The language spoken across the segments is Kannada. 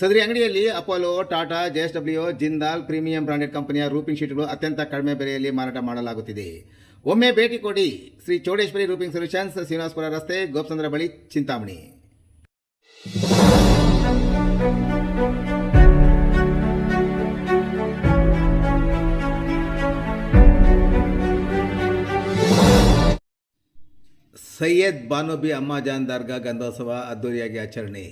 ಸದರಿ ಅಂಗಡಿಯಲ್ಲಿ Apollo, Tata JSW Jindal premium branded ಕಂಪನಿಯ ರೂಪಿಂಗ್ ಶೀಟ್ಗಳು ಅತ್ಯಂತ ಕಡಿಮೆ ಬೆಲೆಯಲ್ಲಿ ಮಾರಾಟ ಮಾಡಲಾಗುತ್ತಿದೆ. ಒಮ್ಮೆ ಭೇಟಿ ಕೊಡಿ ಶ್ರೀ ಚೌಡೇಶ್ವರಿ ರೂಪಿಂಗ್ ಸೊಲ್ಯೂಷನ್ಸ್, ಶ್ರೀನಿವಾಸಪುರ ರಸ್ತೆ, ಗೋಪಸಂದ್ರ ಬಳಿ, ಚಿಂತಾಮಣಿ. ಸೈಯದ್ ಬಾನೋಬಿ ಅಮ್ಮಾಜಾನ್ ದರ್ಗಾ ಗಂಧೋತ್ಸವ ಅದ್ದೂರಿಯಾಗಿ ಆಚರಣೆ.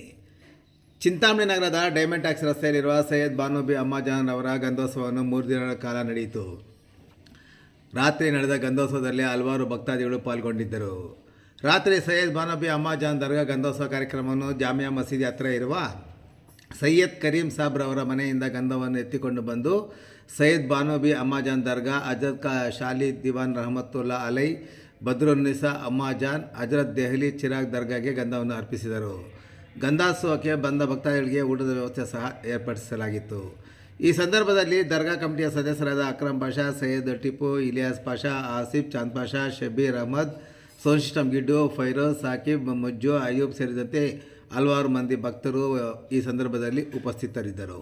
ಚಿಂತಾಮಣಿ ನಗರದ ಡೈಮಂಡ್ ಟ್ಯಾಕ್ಸ್ ರಸ್ತೆಯಲ್ಲಿರುವ ಸೈಯದ್ ಬಾನುಬಿ ಅಮ್ಮಾಜಾನ್ ಅವರ ಗಂಧೋತ್ಸವವನ್ನು ಮೂರು ದಿನಗಳ ಕಾಲ ನಡೆಯಿತು. ರಾತ್ರಿ ನಡೆದ ಗಂಧೋತ್ಸವದಲ್ಲಿ ಹಲವಾರು ಭಕ್ತಾದಿಗಳು ಪಾಲ್ಗೊಂಡಿದ್ದರು. ರಾತ್ರಿ ಸೈಯದ್ ಬಾನಬಿ ಅಮ್ಮಾಜಾನ್ ದರ್ಗಾ ಗಂಧೋತ್ಸವ ಕಾರ್ಯಕ್ರಮವನ್ನು ಜಾಮಿಯಾ ಮಸೀದಿ ಹತ್ತಿರ ಇರುವ ಸೈಯದ್ ಕರೀಂ ಸಾಬ್ರವರ ಮನೆಯಿಂದ ಗಂಧವನ್ನು ಎತ್ತಿಕೊಂಡು ಬಂದು ಸೈಯದ್ ಬಾನೋಬಿ ಅಮ್ಮಾಜಾನ್ ದರ್ಗಾ, ಅಜದ್ ಕಾ ಶಾಲಿ ದಿವಾನ್ ರಹಮತ್ತುಲ್ಲಾ ಅಲೈ ಬದ್ರುನ್ನಿಸಾ ಅಮ್ಮಾಜಾನ್ ಅಜರತ್ ದೆಹಲಿ ಚಿರಾಗ್ ದರ್ಗಾಗೆ ಗಂಧವನ್ನು ಅರ್ಪಿಸಿದರು. ಗಂಧೋತ್ಸವಕ್ಕೆ ಬಂದ ಭಕ್ತಾದಿಗಳಿಗೆ ಊಟದ ವ್ಯವಸ್ಥೆ ಸಹ ಏರ್ಪಡಿಸಲಾಗಿತ್ತು. ಈ ಸಂದರ್ಭದಲ್ಲಿ ದರ್ಗಾ ಕಮಿಟಿಯ ಸದಸ್ಯರಾದ ಅಕ್ರಮ್ ಪಾಷಾ, ಸೈಯದ್ ಟಿಪ್ಪು, ಇಲಿಯಾಸ್ ಪಾಷಾ, ಆಸಿಫ್ ಚಾಂದ್ ಪಾಷಾ ಶಬೀರ್ ಅಹಮದ್ ಸೋನ್ಶಿಸ್ಟಮ್ ಗಿಡ್ಡು, ಫೈರೋಜ್, ಸಾಕಿಬ್, ಮಜ್ಜು ಅಯೂಬ್ ಸೇರಿದಂತೆ ಹಲವಾರು ಮಂದಿ ಭಕ್ತರು ಈ ಸಂದರ್ಭದಲ್ಲಿ ಉಪಸ್ಥಿತರಿದ್ದರು.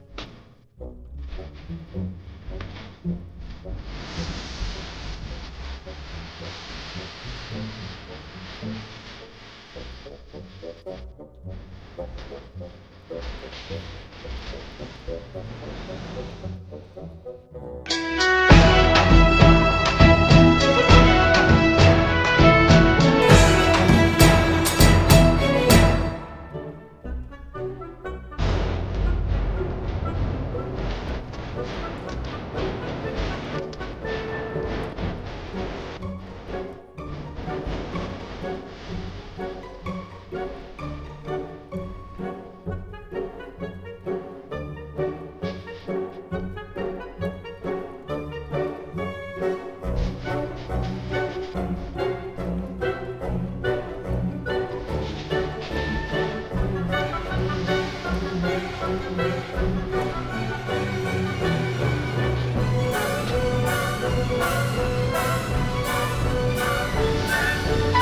thank you